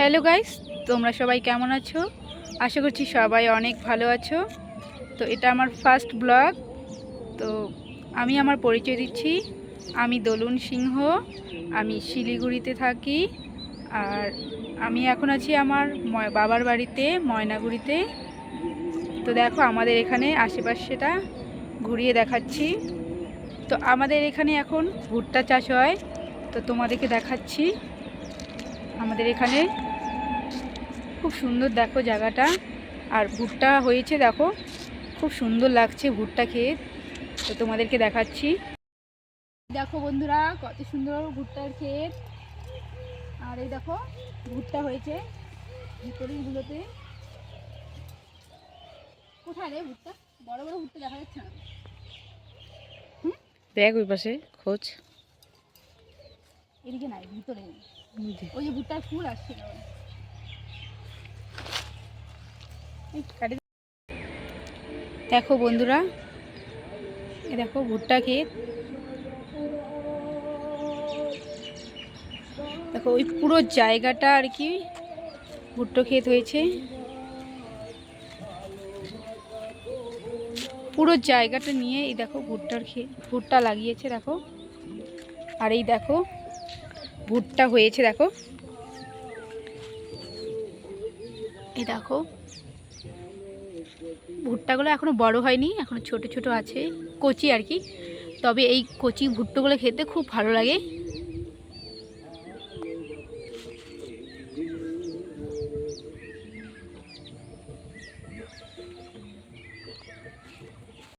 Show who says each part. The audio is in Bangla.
Speaker 1: হ্যালো গাইস, তোমরা সবাই কেমন আছো? আশা করছি সবাই অনেক ভালো আছো। তো এটা আমার ফার্স্ট ব্লগ। তো আমি আমার পরিচয় দিচ্ছি। আমি দোলন সিংহ, আমি শিলিগুড়িতে থাকি। আর আমি এখন আছি আমার বাবার বাড়িতে, ময়নাগুড়িতে। তো দেখো আমাদের এখানে আশেপাশেটা ঘুরিয়ে দেখাচ্ছি। তো আমাদের এখানে এখন ভুট্টা চাষ হয়। তো তোমাদেরকে দেখাচ্ছি। আমাদের এখানে খুব সুন্দর দেখো জায়গাটা। আর ভুট্টা হয়েছে দেখো খুব সুন্দর লাগছে ভুট্টা খেয়ে। তো তোমাদেরকে দেখাচ্ছি। দেখো বন্ধুরা কত সুন্দর ভুট্টার ক্ষেত। আর এই দেখো ভুট্টা হয়েছে ভিতরেগুলোতে কোথায় রে ভুট্টা? বড় বড় ভুট্টা দেখা যাচ্ছে না।
Speaker 2: দেখ ওই পাশে খোঁজ।
Speaker 1: এদিকে নাই ভিতরে ওই যে। ভুট্টার ফুল আসছে না এই কাটে দে। দেখো বন্ধুরা, এ দেখো ভুট্টা ক্ষেত। দেখো ওই পুরো জায়গাটা আর কি ভুট্টো ক্ষেত হয়েছে। পুরো জায়গাটা নিয়ে এই দেখো ভুট্টার ক্ষেত ভুট্টা লাগিয়েছে দেখো। আর এই দেখো ভুট্টা হয়েছে দেখো। এই দেখো ভুট্টাগুলো এখনও বড় হয়নি এখনও ছোট ছোট আছে, কচি আর কি। তবে এই কচি ভুট্টাগুলো খেতে খুব ভালো লাগে।